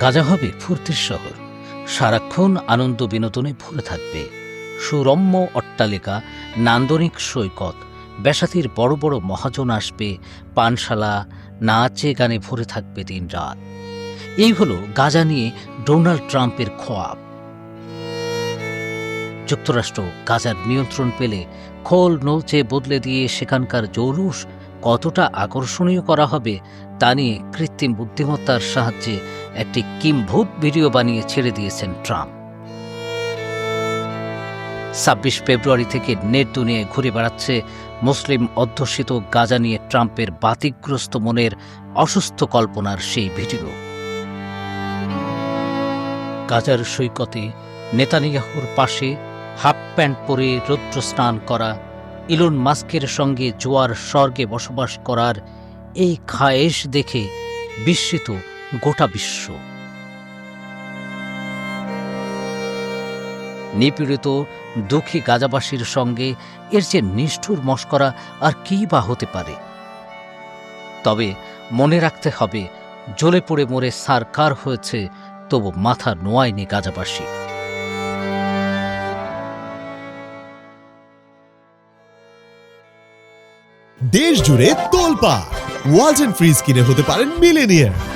গাজা হবে ফুর্তির শহর। সারাক্ষণ আনন্দ বিনোদনে ভরে থাকবে। সুরম্য অট্টালিকা, নান্দনিক সৈকত ব্যাসাতির বড় বড় মহাজন আসবে, পানশালা, নাচে গানে ভরে থাকবে দিন রাত। এই হলো গাজা নিয়ে ডোনাল্ড ট্রাম্পের খোয়াব। যুক্তরাষ্ট্র গাজার নিয়ন্ত্রণ পেলে খোল নৌচে বদলে দিয়ে সেখানকার জৌলুস কতটা আকর্ষণীয় করা হবে তা নিয়ে কৃত্রিম বুদ্ধিমত্তার সাহায্যে একটি কিম্ভূত ভিডিও বানিয়ে ছেড়ে দিয়েছেন ট্রাম্প। ছাব্বিশ ফেব্রুয়ারি থেকে নেট দুনিয়ায় ঘুরে বেড়াচ্ছে মুসলিম অধ্যুষিত গাজা নিয়ে ট্রাম্পের বাতিগ্রস্ত মনের অসুস্থ কল্পনার সেই ভিডিও। গাজার সৈকতে নেতানিয়াহুর পাশে হাফ প্যান্ট পরে রৌদ্র স্নান করা, ইলন মাস্কের সঙ্গে জোয়ার স্বর্গে বসবাস করার এই খায়েশ দেখে বিস্মিত গোটা বিশ্ব। নিপীড়িত, দুঃখী গাজাবাসীর সঙ্গে এর যে নিষ্ঠুর মস্করা আর কী বা হতে পারে। তবে মনে রাখতে হবে, জ্বলে পড়ে মরে সারকার হয়েছে, তবু মাথা নোয়ায়নি গাজাবাসী। দেশ জুড়ে তোলপা ওয়ালটন ফ্রিজ কিনে হতে পারেন মিলেনিয়ার